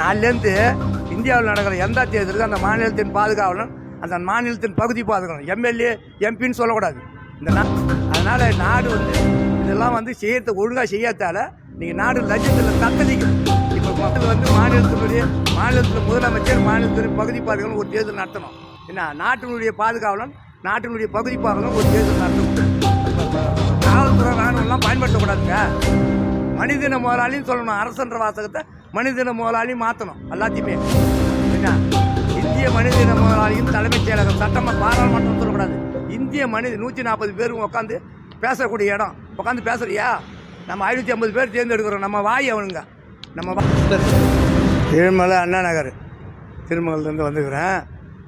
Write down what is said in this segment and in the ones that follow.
நாலுலேருந்து இந்தியாவில் நடக்கிற எந்த தேர்தலுக்கும் அந்த மாநிலத்தின் பாதுகாவலன் அந்த மாநிலத்தின் பகுதி பாதுகாவலன் எம்எல்ஏ எம்பின்னு சொல்லக்கூடாது. இந்த நா அதனால் நாடு வந்து இதெல்லாம் வந்து செய்யறது ஒழுங்காக செய்யாதால நீங்கள் நாடு லட்சத்தில் தத்தளிக்கும் இப்போ மக்கள் வந்து மாநிலத்தினுடைய மாநிலத்தில் முதலமைச்சர் மாநிலத்தினுடைய பகுதி பாதுகாவலன் ஒரு தேர்தல் நடத்தணும். என்ன நாட்டினுடைய பாதுகாவலன் நாட்டினுடைய பகுதி பாதுகாவலன் ஒரு தேர்தல் நடத்தணும். காவல்துறை ராணுவம்லாம் பயன்படுத்தக்கூடாதுங்க. மனிதன முதலாளின்னு சொல்லணும் அரசன்ற வாசகத்தை மனிதன முதலாளி மாற்றணும் எல்லாத்தையுமே. என்ன? இந்திய மனிதன முதலாளியின் தலைமைச் செயலகம் சட்டமன்ற பாராளுமன்றம் சொல்லக்கூடாது இந்திய மனித நூற்றி நாற்பது பேரும் உட்காந்து பேசக்கூடிய இடம். உட்காந்து பேசுறியா? நம்ம ஐநூற்றி ஐம்பது பேர் தேர்ந்தெடுக்கிறோம். நம்ம வாய் அவனுங்க. நம்ம திருமலை அண்ணா நகர். திருமங்கலத்துலேருந்து வந்துக்கிறேன்.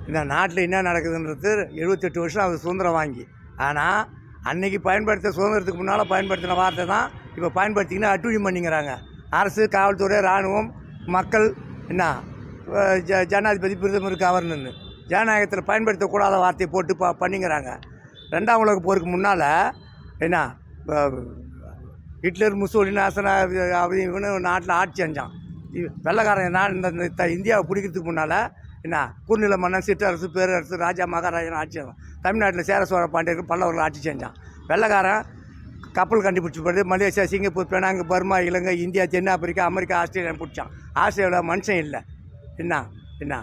இந்த நாட்டில் என்ன நடக்குதுன்றது எழுபத்தெட்டு வருஷம் அது சுதந்திரம் வாங்கி. ஆனால் அன்னைக்கு பயன்படுத்த சுதந்திரத்துக்கு முன்னால் பயன்படுத்தின வார்த்தை தான் இப்போ பயன்படுத்திக்கினா அட்டுழியம் பண்ணிங்கிறாங்க அரசு காவல்துறை இராணுவம் மக்கள் என்ன ஜ ஜனாதிபதி பிரதமர் கவர்னர்னு ஜனநாயகத்தில் பயன்படுத்தக்கூடாத வார்த்தையை போட்டு ப பண்ணிங்கிறாங்க ரெண்டாம் உலக போருக்கு முன்னால் என்ன ஹிட்லர் முசோலின் ஆசனா அப்படி இவனு நாட்டில் ஆட்சி செஞ்சான் வெள்ளக்காரன் வெள்ளைக்காரன் நான் இந்த இந்த த- இந்தியாவை பிடிக்கிறதுக்கு முன்னால் என்ன குறுநில மன்னன் சிற்றரசு பேரரசு ராஜா மகாராஜன் ஆட்சி தமிழ்நாட்டில் சேர சோழ பாண்டியர்கள் பல்லவர்கள் ஆட்சி செஞ்சான். வெள்ளக்காரன் கப்பல் கண்டுபிடிச்சி போது மலேசியா சிங்கப்பூர் பெனாங்கு பர்மா இலங்கை இந்தியா தென்னாப்பிரிக்கா அமெரிக்கா ஆஸ்திரேலியா பிடிச்சான். ஆஸ்திரேலியாவில் மனுஷன் இல்லை. என்ன? என்ன?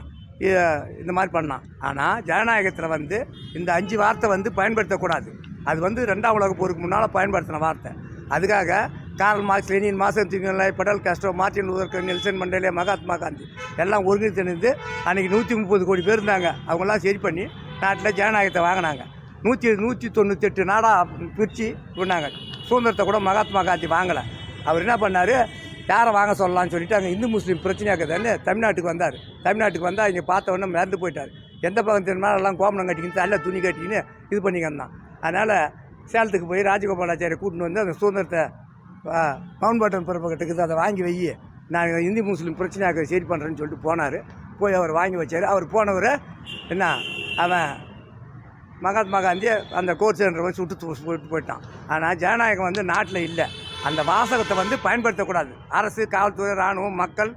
இந்த மாதிரி பண்ணான். ஆனால் ஜனநாயகத்தில் வந்து இந்த அஞ்சு வார்த்தை வந்து பயன்படுத்தக்கூடாது. அது வந்து ரெண்டாம் உலக போருக்கு முன்னால் பயன்படுத்தின வார்த்தை. அதுக்காக கார்ல் மார்க்ஸ் லெனின் மாசம் திங்களை படல் கஷ்டம் Martin Luther Nelson Mandela Mahatma Gandhi எல்லாம் ஒருங்கிணைந்து அன்றைக்கி நூற்றி முப்பது கோடி பேர் இருந்தாங்க. அவங்களாம் சரி பண்ணி நாட்டில் ஜனநாயகத்தை வாங்கினாங்க. நூற்றி நூற்றி தொண்ணூத்தெட்டு நாடாக பிரித்து விட்டாங்க சுதந்திரத்தை கூட மகாத்மா காந்தி வாங்கலை. அவர் என்ன பண்ணார்? யாரை வாங்க சொல்லலாம்னு சொல்லிட்டு அங்கே இந்து முஸ்லீம் பிரச்சனையாக இருக்குதுன்னு தமிழ்நாட்டுக்கு வந்தார். தமிழ்நாட்டுக்கு வந்தால் இங்கே பார்த்த உடனே மறந்து போயிட்டார். எந்த பக்கம் தெரியுமா? எல்லாம் கோமணம் கட்டிக்கின்னு தள்ள துணி கட்டிக்கின்னு இது பண்ணிக்கந்தான் அதனால் சேலத்துக்கு போய் ராஜகோபாலாச்சாரியை கூட்டின்னு வந்து அந்த சுதந்திரத்தை மவுண்ட் பாட்டன் பிறப்பகட்டுக்கு அதை வாங்கி வை. நான் இந்து முஸ்லீம் பிரச்சனையாக சரி பண்ணுறேன்னு சொல்லிட்டு போனார். போய் அவர் வாங்கி வச்சார். அவர் போனவர் என்ன? அவன் மகாத்மா காந்தி அந்த கோர் சென்டரை சுட்டு தூ- போட்டு போயிட்டான். ஆனால் ஜனநாயகம் வந்து நாட்டில் இல்லை. அந்த வாசகத்தை வந்து பயன்படுத்தக்கூடாது. அரசு காவல்துறை இராணுவம் மக்கள்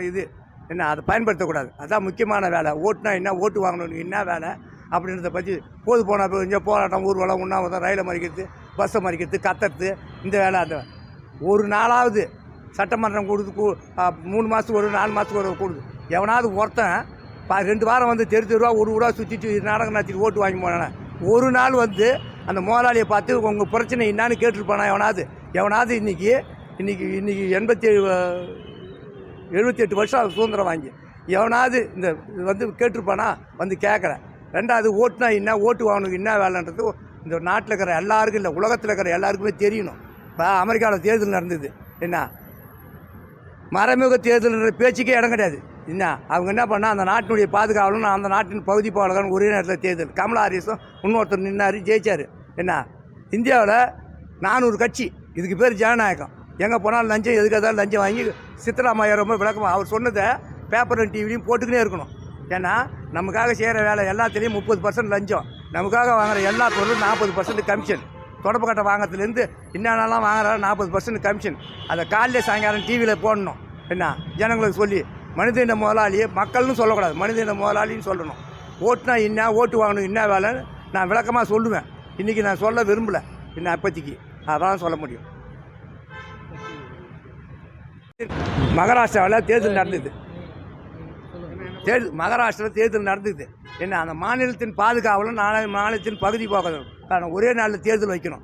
இது என்ன அதை பயன்படுத்தக்கூடாது. அதான் முக்கியமான வேலை. ஓட்டுனா என்ன ஓட்டு வாங்கணும் என்ன வேலை? அப்படின்றத பற்றி போது போனால் இப்போ இங்கே போராட்டம் ஊர்வலம் உண்ணாவிரதம் ரயிலை மறிக்கிறது பஸ்ஸை மறிக்கிறது கத்துறது இந்த வேலை அந்த ஒரு நாளாவது சட்டமன்றம் கொடுத்து மூணு மாதத்துக்கு ஒரு நாலு மாதத்துக்கு ஒரு கொடுது. எவனாவது ஒருத்தன் ரெண்டு வாரம் வந்து தெரு தெருவா ஒரு ஊரா சுற்றிட்டு நாடகம் நடத்திட்டு ஓட்டு வாங்கி போனானே. ஒரு நாள் வந்து அந்த முதலாளியை பார்த்து உங்கள் பிரச்சனை என்னான்னு கேட்டிருப்பானா எவனாவது? எவனாவது இன்றைக்கி இன்றைக்கி இன்றைக்கி எண்பத்தி ஏழு எழுபத்தி எட்டு வருஷம் சுதந்திரம் வாங்கி எவனாவது இந்த இது வந்து கேட்டிருப்பானா? வந்து கேட்குறேன் ரெண்டாவது ஓட்டுனா என்ன ஓட்டு வாங்கணும் என்ன வேலைன்றது இந்த நாட்டில் இருக்கிற எல்லாருக்கும் இல்லை உலகத்தில் இருக்கிற எல்லாருக்குமே தெரியணும். இப்போ அமெரிக்காவில் தேர்தல் நடந்தது. என்ன? மறைமுக தேர்தல்ன்ற பேச்சுக்கே இடம் கிடையாது. என்ன அவங்க என்ன பண்ணா அந்த நாட்டினுடைய பாதுகாவலும் அந்த நாட்டின் பகுதி பாலகன் ஒரே நேரத்தில் தேர்தல். கமலா ஹாரிஸும் இன்னொருத்தர் நின்னார் ஜெயிச்சார். என்ன இந்தியாவில் நானூறு கட்சி இதுக்கு பேர் ஜனநாயகம். எங்கே போனாலும் லஞ்சம் எதுக்கு ஏதாவது லஞ்சம் வாங்கி சித்தராமையா ரொம்ப விளக்கமாக அவர் சொன்னதை பேப்பரும் டிவிலையும் போட்டுக்கினே இருக்கணும். ஏன்னா நமக்காக செய்கிற வேலை எல்லாத்துலேயும் முப்பது பர்சன்ட் லஞ்சம். நமக்காக வாங்குற எல்லா பொருளும் நாற்பது பர்சன்ட் கமிஷன் தொடப்பு கட்டை வாங்குறதுலேருந்து என்னென்னலாம் வாங்குறாலும் நாற்பது பர்சன்ட் கமிஷன் அதை காலையில் சாயங்காலம் டிவியில் போடணும். என்ன ஜனங்களுக்கு சொல்லி மனிதன முதலாளி மக்கள்னு சொல்லக்கூடாது. மனிதன முதலாளின்னு சொல்லணும். ஓட்டுனா என்ன ஓட்டு வாங்கணும் என்ன வேலைன்னு நான் விளக்கமாக சொல்லுவேன். இன்றைக்கி நான் சொல்ல விரும்பலை. என்ன அப்போதைக்கு அதான் சொல்ல முடியும். மகாராஷ்டிராவில் தேர்தல் நடந்தது. தேர்தல் மகாராஷ்டிராவில் தேர்தல் நடந்தது. என்ன அந்த மாநிலத்தின் பாதுகாவலும் நாளை மாநிலத்தின் பகுதி போகணும். காரணம் ஒரே நாளில் தேர்தல் வைக்கணும்.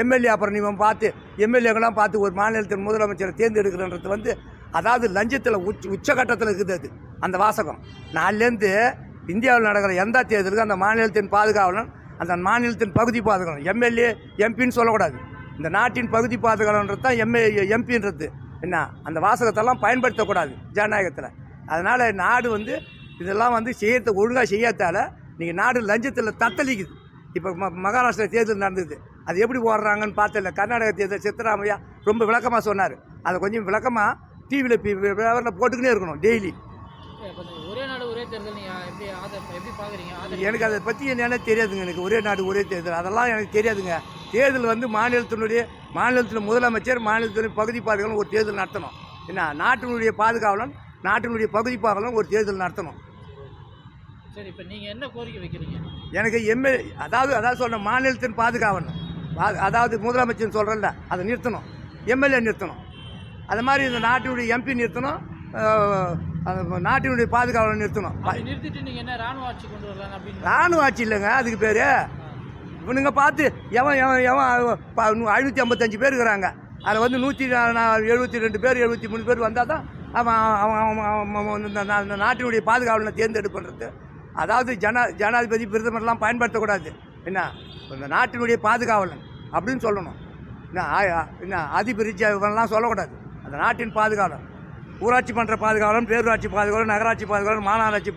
எம்எல்ஏ அப்புறம் நீவன் பார்த்து எம்எல்ஏக்கெல்லாம் பார்த்து ஒரு மாநிலத்தின் முதலமைச்சரை தேர்ந்தெடுக்கிறன்றது வந்து அதாவது லஞ்சத்தில் உச்ச உச்சகட்டத்தில் இருக்குது அது அந்த வாசகம். நாலுலேருந்து இந்தியாவில் நடக்கிற எந்த தேர்தலுக்கும் அந்த மாநிலத்தின் பாதுகாவலன் அந்த மாநிலத்தின் பகுதி பாதுகாவலன் எம்எல்ஏ எம்பின்னு சொல்லக்கூடாது. இந்த நாட்டின் பகுதி பாதுகாவலன்றது தான் எம்ஏ எம்பின்றது. என்ன? அந்த வாசகத்தெல்லாம் பயன்படுத்தக்கூடாது ஜனநாயகத்தில். அதனால் நாடு வந்து இதெல்லாம் வந்து செய்யறது ஒழுங்காக செய்யாதால நீங்கள் நாடு லஞ்சத்தில் தத்தளிக்குது. இப்போ ம மகாராஷ்டிரா தேர்தல் நடந்தது. அது எப்படி ஓடுறாங்கன்னு பார்த்தல கர்நாடக தேர்தல் சித்தராமையா ரொம்ப விளக்கமாக சொன்னார். அதை கொஞ்சம் விளக்கமாக டிவியில் விவரில் போட்டுக்கினே இருக்கணும் டெய்லி ஒரே நாடு எனக்கு அதை பற்றி என்னென்ன தெரியாதுங்க எனக்கு ஒரே நாடு ஒரே தேர்தல். அதெல்லாம் எனக்கு தெரியாதுங்க. தேர்தல் வந்து மாநிலத்தினுடைய மாநிலத்தில் முதலமைச்சர் மாநிலத்தினுடைய பகுதி பாதுகாப்பு ஒரு தேர்தல் நடத்தணும். என்ன நாட்டினுடைய பாதுகாவலன் நாட்டினுடைய பகுதி பாகலன் ஒரு தேர்தல் நடத்தணும். சரி இப்போ நீங்கள் என்ன கோரிக்கை வைக்கிறீங்க? எனக்கு எம்எல் அதாவது அதாவது சொல்ற மாநிலத்தின் பாதுகாவலன். அதாவது முதலமைச்சர் சொல்கிறல்ல அதை நிறுத்தணும். எம்எல்ஏ நிறுத்தணும். அது மாதிரி இந்த நாட்டினுடைய எம்பி நிறுத்தணும் நாட்டினுடைய பாதுகாவலன் நிறுத்தணும். ராணுவ ஆட்சி இல்லைங்க அதுக்கு பேர். இவனுங்க பார்த்து எவன் எவன் எவன் ஐநூற்றி ஐம்பத்தஞ்சு பேர் இருக்கிறாங்க. அதில் வந்து நூற்றி எழுபத்தி ரெண்டு பேர் எழுபத்தி மூணு பேர் வந்தால் தான் அவன் அவன் அவன் இந்த நாட்டினுடைய பாதுகாவலனை தேர்ந்தெடுப்புன்றது. அதாவது ஜனா ஜனாதிபதி பிரதமர்லாம் பயன்படுத்தக்கூடாது. என்ன? இந்த நாட்டினுடைய பாதுகாவலன் அப்படின்னு சொல்லணும். என்ன என்ன அதிபர் இவன்லாம் சொல்லக்கூடாது. அந்த நாட்டின் பாதுகாவலன் ஊராட்சி மன்ற பாதுகாவலன் பேரூராட்சி பாதுகாவலன் நகராட்சி பாதுகாவலன் மாநகராட்சி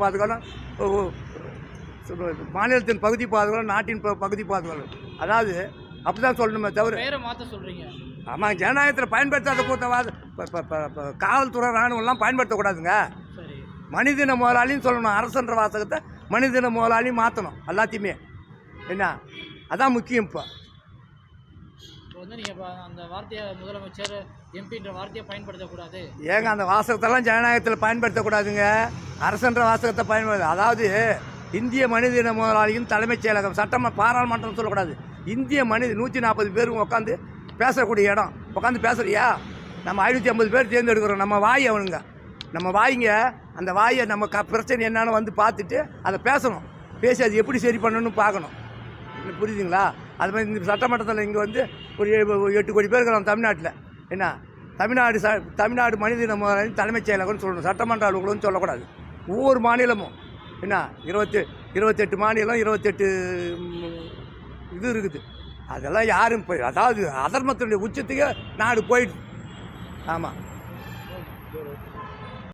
சொல்றது, மாநிலத்தின் பகுதி பாதுகாவலன் நாட்டின் பகுதி பாதுகாவலன் அதாவது அப்படிதான் சொல்லணுமே தவிர பேரை மாற்ற சொல்கிறீங்க ஆமாம் ஜனநாயகத்தில் பயன்படுத்தாத கூட்டவாத காவல்துறை ராணுவம்லாம் பயன்படுத்தக்கூடாதுங்க. மனிதன முதலாளின்னு சொல்லணும் அரசன்ற வாசகத்தை மனிதன முதலாளி மாற்றணும் எல்லாத்தையுமே. என்ன? அதான் முக்கியம் இப்போ. வந்து நீங்கள் அந்த வார்த்தையை முதலமைச்சர் எம்பின்ற வார்த்தையை பயன்படுத்தக்கூடாது. ஏங்க அந்த வாசகத்தெல்லாம் ஜனநாயகத்தில் பயன்படுத்தக்கூடாதுங்க. அரசன்ற வாசகத்தை பயன்படுத்த அதாவது இந்திய மனிதன முதலாளியும் தலைமைச் செயலகம் சட்டம் பாராளுமன்றம் சொல்லக்கூடாது. இந்திய மனித நூற்றி நாற்பது பேரும் உட்காந்து பேசக்கூடிய இடம். உட்காந்து பேசுறியா? நம்ம ஐநூற்றி ஐம்பது பேர் தேர்ந்தெடுக்கிறோம். நம்ம வாய் அவனுங்க. நம்ம வாய்ங்க அந்த வாயை நம்ம க பிரச்சனை என்னன்னு வந்து பார்த்துட்டு அதை பேசணும். பேசி அது எப்படி சரி பண்ணணும்னு பார்க்கணும். புரியுதுங்களா? அது மாதிரி இந்த சட்டமன்றத்தில் இங்கே வந்து ஒரு எட்டு கோடி பேர் இருக்கிறோம் தமிழ்நாட்டில். என்ன? தமிழ்நாடு ச தமிழ்நாடு மனிதன முதலாளி தலைமைச் செயலகம்னு சொல்லணும். சட்டமன்ற அலுவலகம்னு சொல்லக்கூடாது. ஒவ்வொரு மாநிலமும். என்ன? இருபத்தி இருபத்தெட்டு மாநிலம் இருபத்தெட்டு இது இருக்குது. அதெல்லாம் யாரும் போய் அதாவது அதர்மத்தினுடைய உச்சத்துக்கே நாடு போயிடுது. ஆமாம்